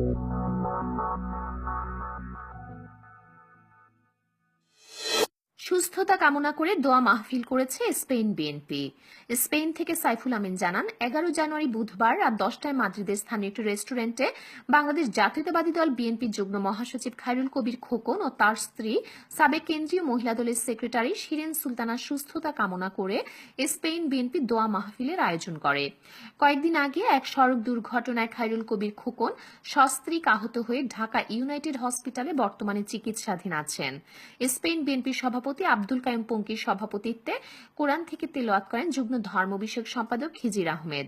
Thank you. সুস্থতা কামনা করে দোয়া মাহফিল করেছে স্পেন বিএনপি। স্পেন থেকে সাইফুল আমিন জানান, এগারো জানুয়ারি বুধবার রাত দশটায় মাদ্রিদের স্থানীয় একটি রেস্টুরেন্টে বাংলাদেশ জাতীয়তাবাদী দল বিএনপির যুগ্ম মহাসচিব খায়রুল কবির খোকন ও তার স্ত্রী সাবেক কেন্দ্রীয় মহিলা দলের সেক্রেটারি শিরেন সুলতানার সুস্থতা কামনা করে স্পেন বিএনপি দোয়া মাহফিলের আয়োজন করে। কয়েকদিন আগে এক সড়ক দুর্ঘটনায় খায়রুল কবির খোকন সস্ত্রীক আহত হয়ে ঢাকা ইউনাইটেড হসপিটালে বর্তমানে চিকিৎসাধীন আছেন। স্পেন বিএনপির সভাপতি আব্দুল কাইম পঙ্কির সভাপতিত্বে কোরআন থেকে তেলাওয়াত করেন যুগ্ম ধর্ম বিষয়ক সম্পাদক খিজির আহমেদ।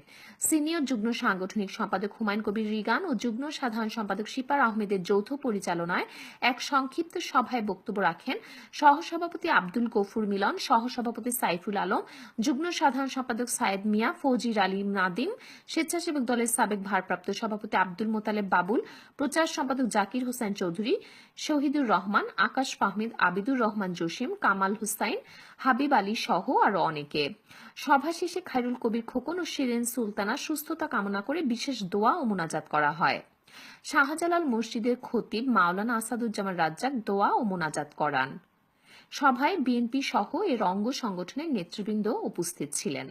সিনিয়র যুগ্ম সাংগঠনিক সম্পাদক হুমায়ুন কবির রিগান ও যুগ্ম সাধারণ সম্পাদক শিপার আহমেদের যৌথ পরিচালনায় এক সংক্ষিপ্ত সভায় বক্তব্য রাখেন সহসভাপতি আব্দুল গফুর মিলন, সহসভাপতি সাইফুল আলম, যুগ্ম সাধারণ সম্পাদক সায়েদ মিয়া, ফৌজির আলী নাদিম, স্বেচ্ছাসেবক দলের সাবেক ভারপ্রাপ্ত সভাপতি আব্দুল মোতালেব বাবুল, প্রচার সম্পাদক জাকির হোসেন চৌধুরী, শহীদুর রহমান, আকাশ ফাহমিদ, আবিদুর রহমান জসিম কামাল হুসাইন, হাবিব আলী সহ আরও অনেকে। সভা শেষে খাইরুল কবির খোকন ও শিরেন সুলতানা সুস্থতা কামনা করে বিশেষ দোয়া ও মোনাজাত করা হয়। শাহজালাল মসজিদের খতিব মাওলানা আসাদুজ্জামান রাজ্জাক দোয়া ও মোনাজাত করান। সভায় বিএনপি সহ এর অঙ্গ সংগঠনের নেতৃবৃন্দ উপস্থিত ছিলেন।